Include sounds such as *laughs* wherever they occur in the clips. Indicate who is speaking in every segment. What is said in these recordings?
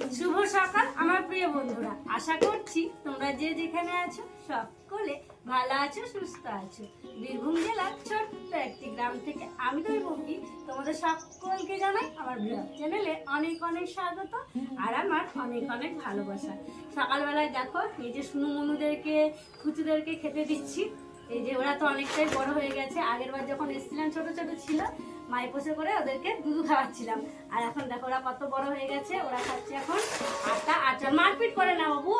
Speaker 1: শুভ সকাল, আমার প্রিয় বন্ধুরা। আশা করছি তোমরা যে যেখানে আছো, সকলে ভালো আছো, সুস্থ আছো। বীরভূম জেলার ছোট্ট একটি গ্রাম থেকে আমি তো বঙ্গি তোমাদের সকলকে জানাই আমার ব্লগ চ্যানেলে অনেক অনেক স্বাগত আর আমার অনেক অনেক ভালোবাসা। সকালবেলায় দেখো, এই যে সুনু মনুদেরকে কুচুদেরকে খেতে দিচ্ছি। এই যে ওরা তো অনেকটাই বড় হয়ে গেছে। আগের বার যখন এসেছিলাম, ছোট ছোট ছিল মাই পোষে করে ওদেরকে দুধ খাওয়াচ্ছিলাম। আর এখন দেখো, ওরা কত বড় হয়ে গেছে, ওরা খাচ্ছে এখন আটা আচার মারপিট করে না বাবু।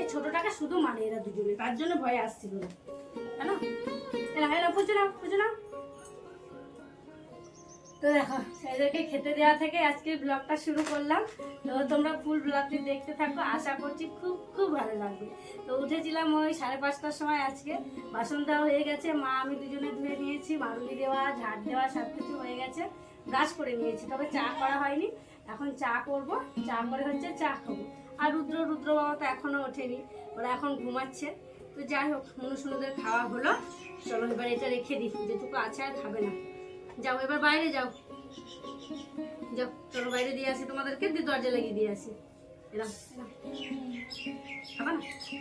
Speaker 1: এই ছোটটাকে শুধু মানে এরা দুজনে, তার জন্য ভয় আসছিল। না কেন? এরা এরা না বুঝে নাও। তো দেখো, এদেরকে খেতে দেওয়া থেকে আজকে ব্লগটা শুরু করলাম। তো তোমরা ফুল ব্লগটি দেখতে থাকো, আশা করছি খুব খুব ভালো লাগবে। তো উঠেছিলাম ওই সাড়ে পাঁচটার সময় আজকে। বাসন দেওয়া হয়ে গেছে, মা আমি দুজনে ধুয়ে নিয়েছি মারুলি দেওয়া, ঝাড় দেওয়া সব কিছু হয়ে গেছে। ব্রাশ করে নিয়েছি, তবে চা করা হয়নি। এখন চা করব, চা করে হচ্ছে চা খাব। আর রুদ্র রুদ্র বাবা তো এখনও ওঠেনি, ওরা এখন ঘুমাচ্ছে। তো যাই হোক মনুষ্যদের খাওয়া হলো। চলো এবার এটা রেখে দিই, যেটুকু আছে আর খাবে না। যাও, এবার বাইরে যাও। যাও, চলো বাইরে দিয়ে আসি তোমাদেরকে, দিয়ে দরজা লাগিয়ে দিয়ে আসি।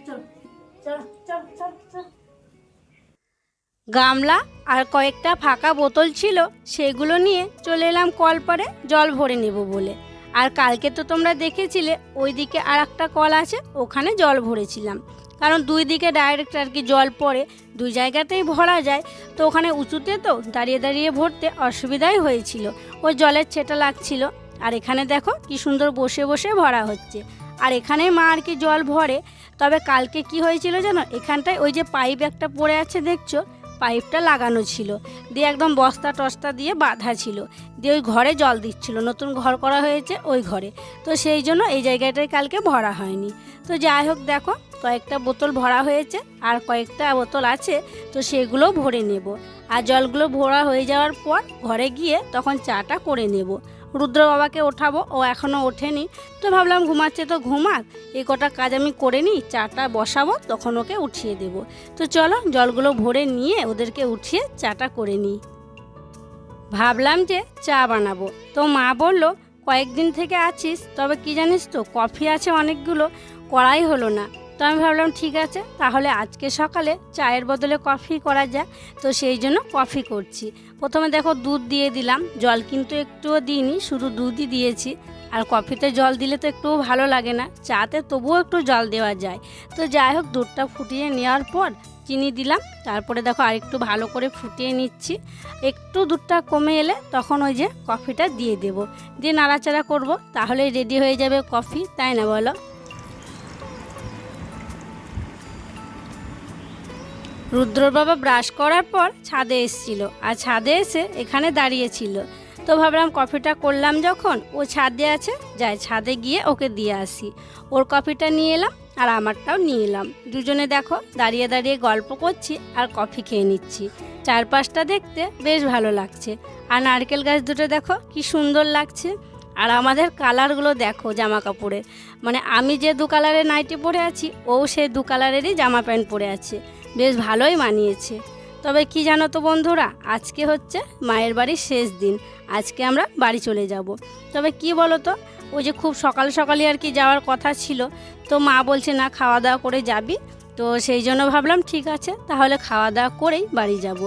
Speaker 1: চলো গামলা আর কয়েকটা ফাঁকা বোতল ছিল, সেগুলো নিয়ে চলে এলাম কল পরে জল ভরে নেব বলে। আর কালকে তো তোমরা দেখেছিলে, ওইদিকে আর একটা কল আছে, ওখানে জল ভরেছিলাম। কারণ দুই দিকে ডাইরেক্ট আর কি জল পড়ে, দুই জায়গাতেই ভরা যায়। তো ওখানে উঁচুতে তো দাঁড়িয়ে দাঁড়িয়ে ভরতে অসুবিধাই হয়েছিল। ওই জলের ছেটা লাগছিল। আর এখানে দেখো কি সুন্দর বসে বসে ভরা হচ্ছে। আর এখানে মা আর কি জল ভরে। তবে কালকে কি হয়েছিল জানো? এখানটায় ওই যে পাইপ একটা পড়ে আছে দেখছ? পাইপটা লাগানো ছিল। দিয়ে একদম বস্তা টস্তা দিয়ে বাঁধা ছিল। দিয়ে ওই ঘরে জল দিচ্ছিল। নতুন ঘর করা হয়েছে ওই ঘরে। তো সেই জন্য এই জায়গাটায় কালকে ভরা হয়নি। তো যাই হোক দেখো, কয়েকটা বোতল ভরা হয়েছে আর কয়েকটা বোতল আছে, তো সেগুলো ভরে নেব। আর জলগুলো ভরা হয়ে যাওয়ার পর ঘরে গিয়ে তখন চাটা করে নেব। রুদ্র বাবাকে ওঠাবো। ও এখনও ওঠেনি। তো ভাবলাম ঘুমাচ্ছে তো ঘুমাক। এই কটা কাজ আমি করে নিই, চাটা বসাবো, তখন ওকে উঠিয়ে দেব। তো চলো জলগুলো ভরে নিয়ে ওদেরকে উঠিয়ে চাটা করে নিই। ভাবলাম যে চা বানাবো। তো মা বলল, কয়েকদিন থেকে আছিস, তবে কি জানিস তো, কফি আছে অনেকগুলো করাই হলো না। আমি ভাবলাম, ঠিক আছে, তাহলে আজকে সকালে চায়ের বদলে কফি করা যায় তো সেই জন্য কফি করছি। প্রথমে দেখো দুধ দিয়ে দিলাম, জল কিন্তু একটুও দিইনি, শুধু দুধই দিয়েছি। আর কফিতে জল দিলে তো একটুও ভালো লাগে না, চাতে তবুও একটু জল দেওয়া যায়। তো যাই হোক, দুধটা ফুটিয়ে নেওয়ার পর চিনি দিলাম, তারপরে দেখো আরেকটু ভালো করে ফুটিয়ে নিচ্ছি। একটু দুধটা কমে এলে তখন ওই যে কফিটা দিয়ে দেব। দিয়ে নাড়াচাড়া করব, তাহলেই রেডি হয়ে যাবে কফি, তাই না বলো? রুদ্রর বাবা ব্রাশ করার পর ছাদে এসেছিল আর ছাদে এসে এখানে দাঁড়িয়েছিল তো ভাবলাম কফিটা করলাম যখন, ও ছাদে আছে, যাই ছাদে গিয়ে ওকে দিয়ে আসি। ওর কফিটা নিয়ে এলাম আর আমারটাও নিয়ে এলাম। দুজনে দেখো, দাঁড়িয়ে দাঁড়িয়ে গল্প করছি আর কফি খেয়ে নিচ্ছি। চারপাশটা দেখতে বেশ ভালো লাগছে। আর নারকেল গাছ দুটো দেখো, কি সুন্দর লাগছে। আর আমাদের কালারগুলো দেখো জামা কাপড়ে মানে আমি যে দু কালারের নাইটি পরে আছি, ও সে দু কালারেরই জামা প্যান্ট পরে আছে। বেশ ভালোই মানিয়েছে। তবে কি জানো তো বন্ধুরা, আজকে হচ্ছে মায়ের বাড়ির শেষ দিন। আজকে আমরা বাড়ি চলে যাব। তবে কি বলো তো ওই যে খুব সকাল সকালে আর কি যাওয়ার কথা ছিল। তো মা বলছে, না খাওয়া দাওয়া করে যাবি। তো সেই জন্য ভাবলাম, ঠিক আছে, তাহলে খাওয়া দাওয়া করেই বাড়ি যাব।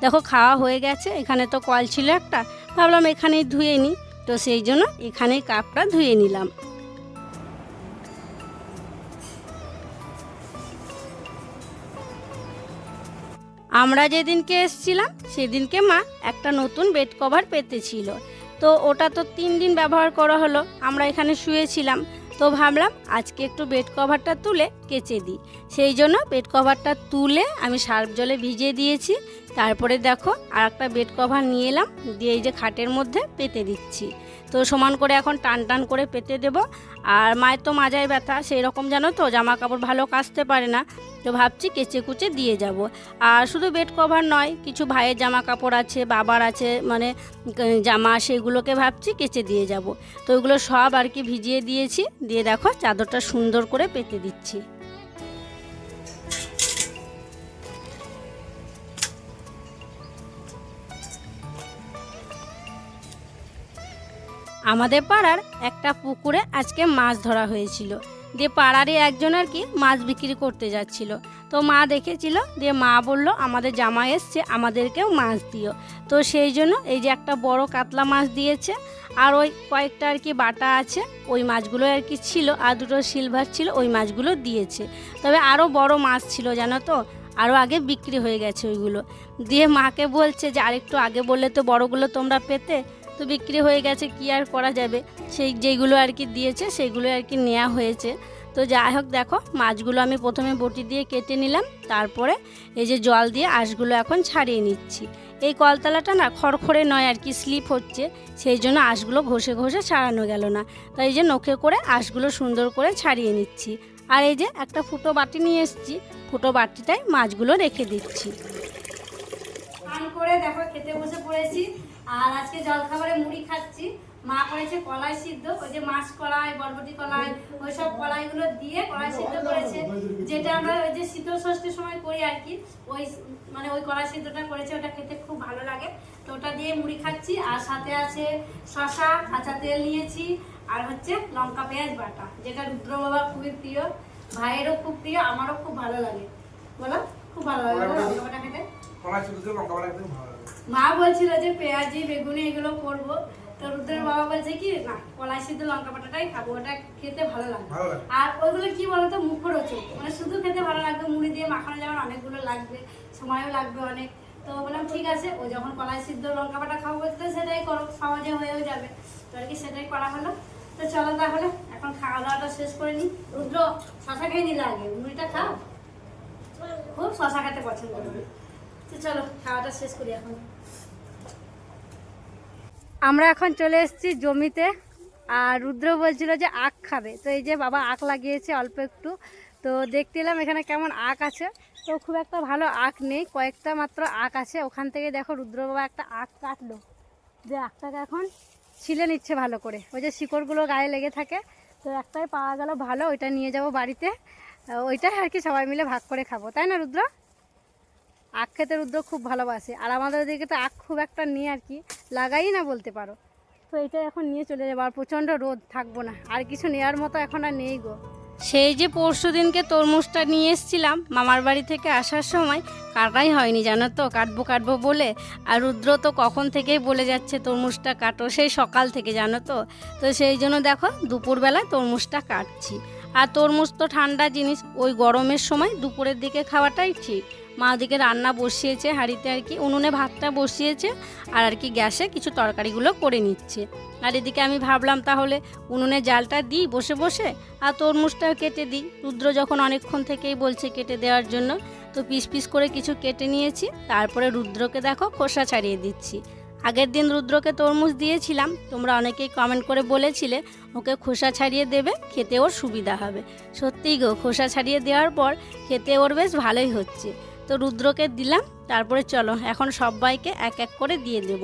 Speaker 1: দেখো, খাওয়া হয়ে গেছে, এখানে তো কল ছিল একটা। ভাবলাম, এখানেই ধুয়ে নিই। তো সেই জন্য এখানেই কাপটা ধুয়ে নিলাম। আমরা যেদিনকে এসছিলাম, সেদিনকে মা একটা নতুন বেড কভার পেতেছিল। তো ওটা তো তিন দিন ব্যবহার করা হলো, আমরা এখানে শুয়েছিলাম। তো ভাবলাম আজকে একটু বেড কভারটা তুলে কেচে দিই। সেই জন্য বেড কভারটা তুলে আমি সার্ফ জলে ভিজিয়ে দিয়েছি। তারপরে দেখো আর একটা বেড কভার নিয়ে এলাম, দিয়ে এই যে খাটের মধ্যে পেতে দিচ্ছি। তো সমান করে এখন টান টান করে পেতে দেব। আর মায়ের তো মাজায় ব্যথা সেই রকম জানো তো জামা কাপড় ভালো কাচতে পারে না। তো ভাবছি কেচে কুচে দিয়ে যাব। আর শুধু বেড কভার নয়, কিছু ভাইয়ের জামা কাপড় আছে, বাবার আছে মানে জামা সেগুলোকে ভাবছি কেচে দিয়ে যাব। তো ওইগুলো সব আর কি ভিজিয়ে দিয়েছি, দিয়ে দেখো চাদরটা সুন্দর করে পেতে দিচ্ছি। আমাদের পাড়ার একটা পুকুরে আজকে মাছ ধরা হয়েছিল। দিয়ে পাড়ারই একজন আর কি মাছ বিক্রি করতে যাচ্ছিল। তো মা দেখেছিল, দিয়ে মা বলল, আমাদের জামাই এসছে, আমাদেরকেও মাছ দিও। তো সেই জন্য এই যে একটা বড় কাতলা মাছ দিয়েছে, আর ওই কয়েকটা আর কি বাটা আছে, ওই মাছগুলো আর কি ছিল, আর দুটো সিলভার ছিল, ওই মাছগুলো দিয়েছে। তবে আরও বড় মাছ ছিল, জানো তো? আরও আগে বিক্রি হয়ে গেছে ওইগুলো। দিয়ে মাকে বলছে যে, আরেকটু আগে বললে তো বড়গুলো তোমরা পেতে। তো বিক্রি হয়ে গেছে, কি আর করা যাবে? সেই যেইগুলো আর কি দিয়েছে সেইগুলো আর কি নেওয়া হয়েছে। তো যাই হোক, দেখো, মাছগুলো আমি প্রথমে বটি দিয়ে কেটে নিলাম, তারপরে এই যে জল দিয়ে আঁশগুলো এখন ছাড়িয়ে নিচ্ছি। এই কলতলাটা না খড়খড়ে নয় আর কি, স্লিপ হচ্ছে, সেই জন্য আঁশগুলো ঘষে ঘষে ছাড়ানো গেল না। তাই এই যে নখে করে আঁশগুলো সুন্দর করে ছাড়িয়ে নিচ্ছি। আর এই যে একটা ফুটো বাটি নিয়ে এসেছি, ফুটো বাটিটায় মাছগুলো রেখে দিচ্ছি। করে দেখো, খেতে বসে পড়েছি। আর আজকে জলখাবারে মুড়ি খাচ্ছি। মা করেছে কলাই সিদ্ধ ওই যে মাছ কলাই বরবটি কলাই ওই সব কলাইগুলো দিয়ে কলাই সিদ্ধ করেছে। যেটা আমরা ওই যে শীতল ষষ্ঠীর সময় করি আর কি ওই মানে ওই কলাই সিদ্ধটা করেছে ওটা খেতে খুব ভালো লাগে। তো ওটা দিয়ে মুড়ি খাচ্ছি আর সাথে আছে শশা কাঁচা তেল নিয়েছি আর হচ্ছে লঙ্কা পেঁয়াজ বাটা যেটা রুদ্র বাবা খুবই প্রিয় ভাইয়েরও খুব প্রিয় আমারও খুব ভালো লাগে। বলো খুব ভালো লাগে বলো, লঙ্কা বাটা খেতে?
Speaker 2: কলাই দিয়ে লঙ্কা বাটা খেতে ভালো লাগে।
Speaker 1: মা বলছিল যে পেঁয়াজি বেগুনি এগুলো করব। তো রুদ্রের বাবা বলছে কি না কলাই সিদ্ধ লঙ্কা পাটাটাই খাব ওটা খেতে ভালো লাগে। আর ওইগুলো কি বলতো মুখর মুখরোচক। মানে শুধু খেতে ভালো লাগবে মুড়ি দিয়ে মাখানো যেমন অনেকগুলো লাগবে সময়ও লাগবে অনেক। তো বললাম ঠিক আছে ও যখন কলাই সিদ্ধ লঙ্কা বাটা খাব বলতে সেটাই করো সহজে হয়েও যাবে। তো আর কি সেটাই করা হলো। তো চলো তাহলে এখন খাওয়া দাওয়াটা শেষ করে নিই। রুদ্র শশা খেয়ে নিলে আগে মুড়িটা খাও। খুব শশা খেতে পছন্দ করবে আমরা এখন চলে এসেছি জমিতে, আর রুদ্র বলছিল যে আখ খাবে। তো এই যে বাবা আখ লাগিয়েছে অল্প একটু। তো দেখতে এলাম এখানে কেমন আখ আছে। তো খুব একটা ভালো আখ নেই, কয়েকটা মাত্র আখ আছে। ওখান থেকে দেখো রুদ্র বাবা একটা আখ কাটলো। যে আখটাকে এখন ছিলে নিচ্ছে ভালো করে। ওই যে শিকড়গুলো গায়ে লেগে থাকে। তো একটাই পাওয়া গেল ভালো, ওইটা নিয়ে যাব বাড়িতে। ওইটাই আর কি সবাই মিলে ভাগ করে খাব। তাই না রুদ্র? আখ খেতে রুদ্র খুব ভালোবাসে। আর আমাদের দিকে তো আখ খুব একটা নিয়ে আর কি লাগাই না বলতে পারো। তো এটা এখন নিয়ে চলে যাব। আর প্রচণ্ড রোদ, থাকব না। আর কিছু নেওয়ার মতো এখন আর নেই গো। সেই যে পরশু দিনকে তরমুজটা নিয়ে এসেছিলাম মামার বাড়ি থেকে আসার সময়, কাটাই হয়নি জানো তো? কাটবো কাটবো বলে। আর রুদ্র তো কখন থেকেই বলে যাচ্ছে তরমুজটা কাটো, সেই সকাল থেকে জানো তো? তো সেই জন্য দেখো দুপুরবেলায় তরমুজটা কাটছি। আর তরমুজ তো ঠান্ডা জিনিস, ওই গরমের সময় দুপুরের দিকে খাওয়াটাই ঠিক। মা ওদিকে রান্না বসিয়েছে হাঁড়িতে আর কি, উনুনে ভাতটা বসিয়েছে আর আর কি গ্যাসে কিছু তরকারিগুলো করে নিচ্ছে। আর এদিকে আমি ভাবলাম তাহলে উনুনে জালটা দিই বসে বসে আর তরমুজটা কেটে দিই। রুদ্র যখন অনেকক্ষণ থেকেই বলছে কেটে দেওয়ার জন্য, তো পিস পিস করে কিছু কেটে নিয়েছি। তারপরে রুদ্রকে দেখো খোসা ছাড়িয়ে দিচ্ছি। আগের দিন রুদ্রকে তরমুজ দিয়েছিলাম, তোমরা অনেকেই কমেন্ট করে বলেছিলে, ওকে খোসা ছাড়িয়ে দেবে, খেতে ওর সুবিধা হবে। সত্যিই গো, খোসা ছাড়িয়ে দেওয়ার পর খেতে ওর বেশ ভালোই হচ্ছে। তো রুদ্রকে দিলাম, তারপরে চলো, এখন সবাইকে এক এক করে দিয়ে দেব।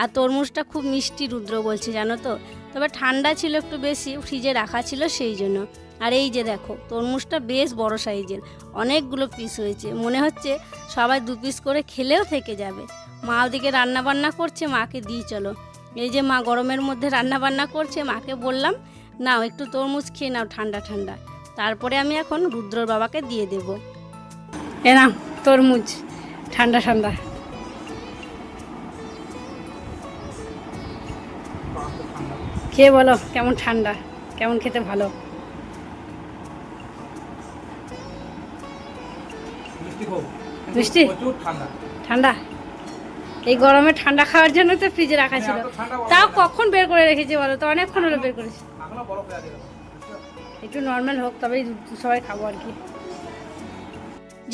Speaker 1: আর তরমুজটা খুব মিষ্টি, রুদ্র বলছে, জানো তো? তবে ঠান্ডা ছিল একটু বেশি, ফ্রিজে রাখা ছিল সেই জন্য। আর এই যে দেখো, তরমুজটা বেশ বড় সাইজের, অনেকগুলো পিস হয়েছে। মনে হচ্ছে সবাই দু পিস করে খেলেও থেকে যাবে। মা ওদিকে রান্না বান্না করছে, মাকে দিই, চলো। এই যে মা গরমের মধ্যে রান্নাবান্না করছে, মাকে বললাম, নাও, একটু তরমুজ খেয়ে নাও ঠান্ডা ঠান্ডা। তারপরে আমি এখন রুদ্রর বাবাকে দিয়ে দেব। এ নাও। তরমুজ ঠান্ডা ঠান্ডা। খেয়ে বলো কেমন ঠান্ডা? কেমন খেতে ভালো?
Speaker 2: মিষ্টি ঠান্ডা।
Speaker 1: এই গরমে ঠান্ডা খাওয়ার জন্য তো ফ্রিজে রাখা ছিল।
Speaker 2: ঠান্ডা বরফ
Speaker 1: তাও কখন বের করে রেখেছি বলো তো? অনেকক্ষণ হলো বের করেছি। একটু নর্মাল হোক তবেই সবাই খাব আর কি।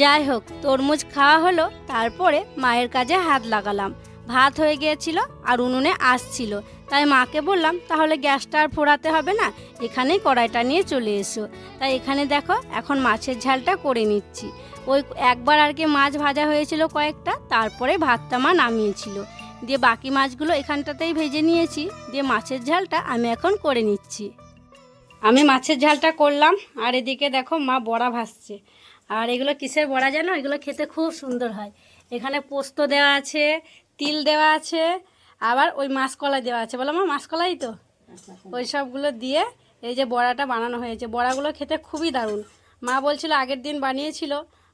Speaker 1: যাই হোক তরমুজ খাওয়া হলো, তারপরে মায়ের কাজে হাত লাগালাম। ভাত হয়ে গিয়েছিল আর উনুনে আসছিল তাই মাকে বললাম, তাহলে গ্যাসটা আর ফোড়াতে হবে না, এখানেই কড়াইটা নিয়ে চলে এসো। তাই এখানে দেখো, এখন মাছের ঝালটা করে নিচ্ছি। ওই একবার আর কি মাছ ভাজা হয়েছিল কয়েকটা, তারপরে ভাতটা মা নামিয়েছিল। দিয়ে বাকি মাছগুলো এখানটাতেই ভেজে নিয়েছি, দিয়ে মাছের ঝালটা আমি এখন করে নিচ্ছি। আমি মাছের ঝালটা করলাম, আর এদিকে দেখো মা বড়া ভাসছে আর এগুলো কিসের বড়া জানো? এগুলো খেতে খুব সুন্দর হয়। এখানে পোস্ত দেওয়া আছে তিল দেওয়া আছে আবার ওই মাসকলাই দেওয়া আছে। বলো মা মাসকলাই তো? ওই সবগুলো দিয়ে এই যে বড়াটা বানানো হয়েছে। বড়াগুলো খেতে খুবই দারুণ। মা বলছিল আগের দিন বানিয়েছিল।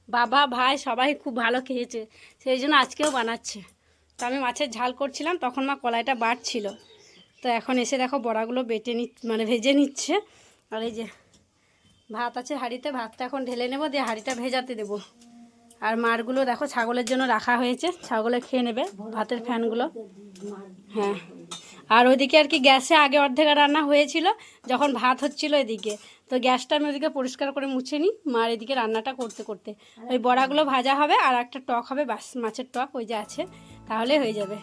Speaker 1: বাবা ভাই সবাই খুব ভালো খেয়েছে। সেই জন্য আজকেও বানাচ্ছে। তো আমি মাছের ঝাল করছিলাম তখন মা কলাইটা বাড়ছিল তো এখন এসে দেখো বড়াগুলো বেটে নি মানে ভেজে নিচ্ছে। আর এই যে ভাত আছে হাঁড়িতে, ভাতটা এখন ঢেলে নেব, দিয়ে হাঁড়িটা ভেজাতে দেবো। আর মারগুলো দেখো ছাগলের জন্য রাখা হয়েছে, ছাগলে খেয়ে নেবে ভাতের ফ্যানগুলো। হ্যাঁ। আর ওইদিকে আর কি গ্যাসে আগে অর্ধেক রান্না হয়েছিল, যখন ভাত হচ্ছিল এদিকে। তো গ্যাসটা আমি ওইদিকে পরিষ্কার করে মুছে নিই, মার এদিকে রান্নাটা করতে করতে। ওই বড়াগুলো ভাজা হবে আর একটা টক হবে, বাস মাছের টক ওই যে আছে। তাহলে হয়ে যাবে।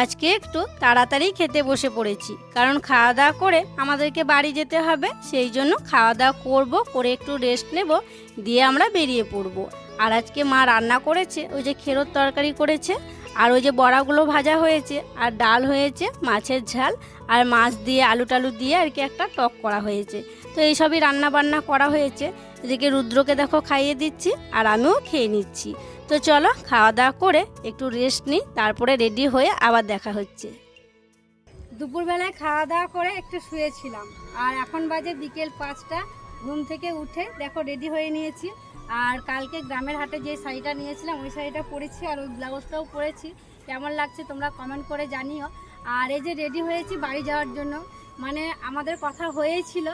Speaker 1: আজকে একটু তাড়াতাড়ি খেতে বসে পড়েছি, কারণ খাওয়া দাওয়া করে আমাদেরকে বাড়ি যেতে হবে, সেই জন্য খাওয়া দাওয়া করব, করে একটু রেস্ট নেব, দিয়ে আমরা বেরিয়ে পড়ব। আর আজকে মা রান্না করেছে, ওই যে খেরোর তরকারি করেছে, আর ওই যে বড়াগুলো ভাজা হয়েছে, আর ডাল হয়েছে, মাছের ঝাল, আর মাছ দিয়ে আলু টালু দিয়ে আর কি একটা টক করা হয়েছে। তো এইসবই রান্না বান্না করা হয়েছে এদিকে রুদ্রকে দেখো খাইয়ে দিচ্ছি, আর আমিও খেয়ে নিচ্ছি। তো চলো খাওয়া দাওয়া করে একটু রেস্ট নিই, তারপরে রেডি হয়ে আবার দেখা হচ্ছে। দুপুরবেলায় খাওয়া দাওয়া করে একটু শুয়েছিলাম, আর এখন বাজে বিকেল পাঁচটা, ঘুম থেকে উঠে দেখো রেডি হয়ে নিয়েছি। আর কালকে গ্রামের হাটে যে শাড়িটা নিয়েছিলাম, ওই শাড়িটা পরেছি, আর ওই ব্লাউজটাও পরেছি। কেমন লাগছে তোমরা কমেন্ট করে জানিও। আর এই যে রেডি হয়েছি বাড়ি যাওয়ার জন্য মানে আমাদের কথা হয়েছিল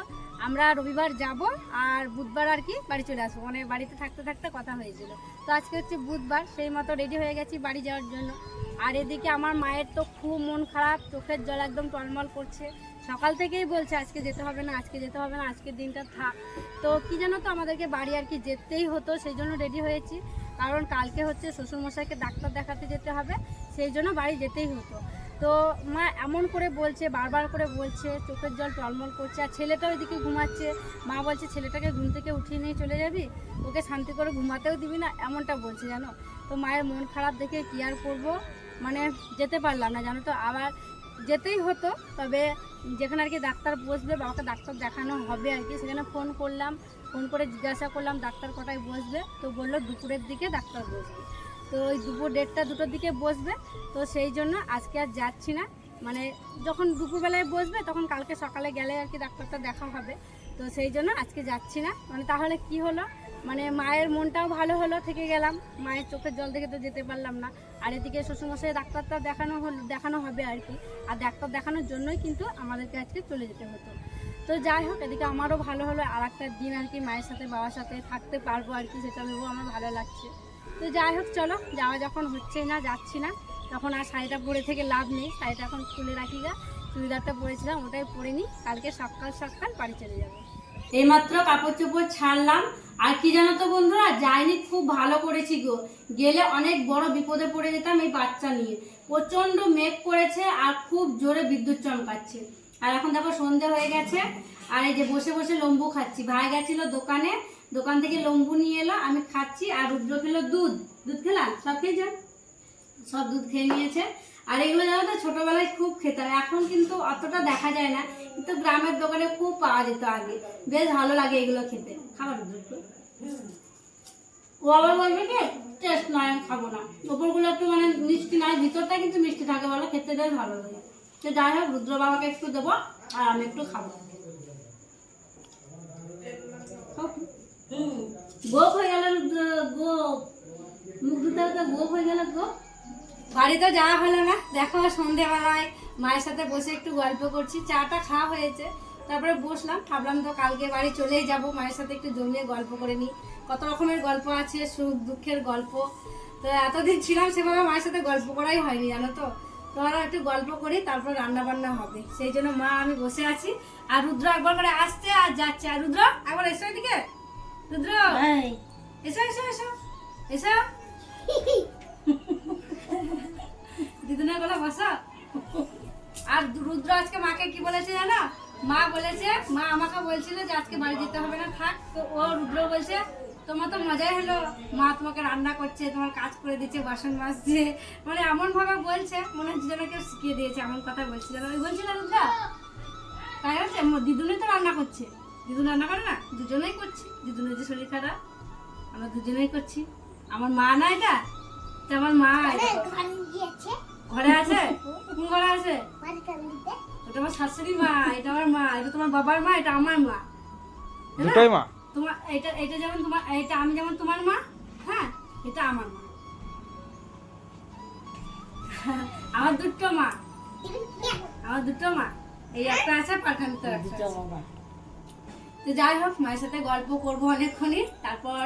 Speaker 1: আমরা রবিবার যাব আর বুধবার আর কি বাড়ি চলে আসব। মানে বাড়িতে থাকতে থাকতে কথা হয়েছিল। তো আজকে হচ্ছে বুধবার, সেই মতো রেডি হয়ে গেছি বাড়ি যাওয়ার জন্য। আর এদিকে আমার মায়ের তো খুব মন খারাপ, চোখের জল একদম টলমল করছে। সকাল থেকেই বলছে, আজকে যেতে হবে না, আজকে যেতে হবে না, আজকের দিনটা থাক। তো কি জানো তো, আমাদেরকে বাড়ি আর কি যেতেই হতো, সেই জন্য রেডি হয়েছি। কারণ কালকে হচ্ছে শ্বশুরমশাইকে ডাক্তার দেখাতে যেতে হবে, সেই জন্য বাড়ি যেতেই হতো। তো মা এমন করে বলছে, বারবার করে বলছে, চোখের জল টলমল করছে, আর ছেলেটাও এদিকে ঘুমাচ্ছে। মা বলছে, ছেলেটাকে ঘুম থেকে উঠিয়ে নিয়ে চলে যাবি? ওকে শান্তি করে ঘুমাতেও দিবি না। এমনটা বলছে, জানো? তো মায়ের মন খারাপ দেখে কি আর করব? মানে যেতে পারলাম না, জানো তো? আবার যেতেই হতো, তবে যেখানে আর কি ডাক্তার বসবে বাবাকে ডাক্তার দেখানো হবে আর কি, সেখানে ফোন করলাম, ফোন করে জিজ্ঞাসা করলাম, ডাক্তার কটায় বসবে? তো বলল দুপুরের দিকে ডাক্তার বসবে। তো ওই দুপুর দেড়টা, দুটোর দিকে বসবে। তো সেই জন্য আজকে আর যাচ্ছি না। মানে যখন দুপুরবেলায় বসবে, তখন কালকে সকালে গেলে আর কি ডাক্তারটা দেখা হবে। তো সেই জন্য আজকে যাচ্ছি না। মানে তাহলে কি হলো? মানে মায়ের মনটাও ভালো হলো থেকে গেলাম। মায়ের চোখের জল দেখে তো যেতে পারলাম না। আর এদিকে শ্বশুরমশাই ডাক্তারটা দেখানো হল, দেখানো হবে আর কি। আর ডাক্তার দেখানোর জন্যই কিন্তু আমাদেরকে আজকে চলে যেতে হতো। তো যাই হোক, এদিকে আমারও ভালো হলো। আর একটা দিন আর কি মায়ের সাথে, বাবার সাথে থাকতে পারব আর কি, সেটা ভেবেও আমার ভালো লাগছে। তো যাই হোক, চলো, যাওয়া যখন হচ্ছে না, যাচ্ছি না, তখন আর শাড়িটা পরে থেকে লাভ নেই। শাড়িটা এখন খুলে রাখি গা। চুড়িদারটা পরেছিলাম, ওটাই পরে নিই। কালকে সকাল সকাল বাড়ি চলে যাব। এইমাত্র কাপড় চোপড় ছাড়লাম। আর কি জানো তো বন্ধুরা, যাইনি, খুব ভালো করেছি গো। গেলে অনেক বড় বিপদে পড়ে যেতাম এই বাচ্চা নিয়ে। প্রচণ্ড মেঘ করেছে আর খুব জোরে বিদ্যুৎ চমকাচ্ছে। আর এখন দেখো সন্ধে হয়ে গেছে। আর এই যে বসে বসে লম্বু খাচ্ছি। ভাই গেছিল দোকানে, দোকান থেকে লম্বু নিয়ে এলো, আমি খাচ্ছি, আর রুদ্র খেলো দুধ। দুধ খেলাম? সব খেয়ে যান। সব দুধ খেয়ে নিয়েছে। আর এগুলো জানো তো, ছোটবেলায় খুব খেতাম। এখন কিন্তু অতটা দেখা যায় না। কিন্তু গ্রামের দোকানে খুব পাওয়া যেত আগে। বেশ ভালো লাগে এগুলো খেতে। খাবার ও আবার বলবে কি, টেস্ট নয়, আমি খাব না। ওপরগুলো একটু মানে মিষ্টি নয়, ভিতরটা কিন্তু মিষ্টি থাকে বলো, খেতে বেশ ভালো লাগে। তো যাই হোক, রুদ্র বাবাকে একটু দেবো, আর আমি একটু খাব হুম গোপ হয়ে গেল রুদ্র গোপ গোপ হয়ে গেল যাওয়া হলো না। দেখো সন্ধেবেলায় মায়ের সাথে বসে একটু গল্প করছি। চাটা খাওয়া হয়েছে। তারপরে বসলাম। ভাবলাম তো কালকে বাড়ি চলেই যাব। মায়ের সাথে একটু জমিয়ে গল্প করে নিই। কত রকমের গল্প আছে সুখ দুঃখের গল্প। তো এতদিন ছিলাম সেভাবে মায়ের সাথে গল্প করাই হয়নি জানো তো? তো আমরা একটু গল্প করি তারপর রান্না বান্না হবে। সেই জন্য মা আমি বসে আছি। আর রুদ্র একবার করে আসছে আর যাচ্ছে। আর রুদ্র একবার এসো এদিকে। রুদ্র এসো এসো এসো। এসো। দিদুনের গলা বসা। আর রুদ্র আজকে মাকে কি বলেছে জানো? মা বলেছে, মা আমাকে বলছিল যে আজকে বাড়ি যেতে হবে না, থাক। তো ও রুদ্র বলছে, তোমার তো মজাই হলো। মা তোমাকে রান্না করছে, তোমার কাজ করে দিচ্ছে, বাসন মাজছে। মানে এমন ভাবে বলছে, মনে হচ্ছে যেন কেউ শিখিয়ে দিয়েছে, এমন কথা বলছে যেন। ওই বলছিল রুদ্র? তাই হচ্ছে দিদুনে তো রান্না করছে। দিদুন রান্না করে না, দুজনেই করছি। দিদুনের যে শরীর খারাপ, আমরা দুজনেই করছি। আমার মা না এটা? তো আমার মা ঘরে আছে? কোন ঘরে আছে? ওটা আমার শাশুড়ি মা এটা আমার মা এটা তোমার বাবার মা এটা আমার মা।
Speaker 2: দুটাই মা?
Speaker 1: তোমার এটা এটা যেমন তোমার এটা আমি যেমন তোমার মা হ্যাঁ এটা আমার মা। *laughs* আমার দুটো মা। আমার দুটো মা। এই একটা আছে পাঠানতে একটা আছে। তো যাই হোক মায়ের সাথে গল্প করব অনেকক্ষণই। তারপর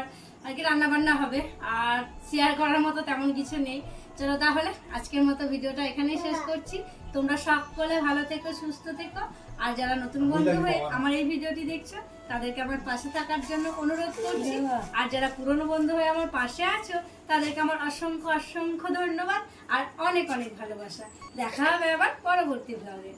Speaker 1: আর কি রান্না বান্না হবে আর শেয়ার করার মতো তেমন কিছু নেই। চলো তাহলে আজকের মতো ভিডিওটা এখানেই শেষ করছি। তোমরা সকলে ভালো থেকো সুস্থ থেকো। আর যারা নতুন বন্ধু হয়ে আমার এই ভিডিওটি দেখছ তাদেরকে আমার পাশে থাকার জন্য অনুরোধ করছি। আর যারা পুরনো বন্ধু হয়ে আমার পাশে আছো তাদেরকে আমার অসংখ্য অসংখ্য ধন্যবাদ। আর অনেক অনেক ভালোবাসা। দেখা হবে আবার পরবর্তী ব্লগে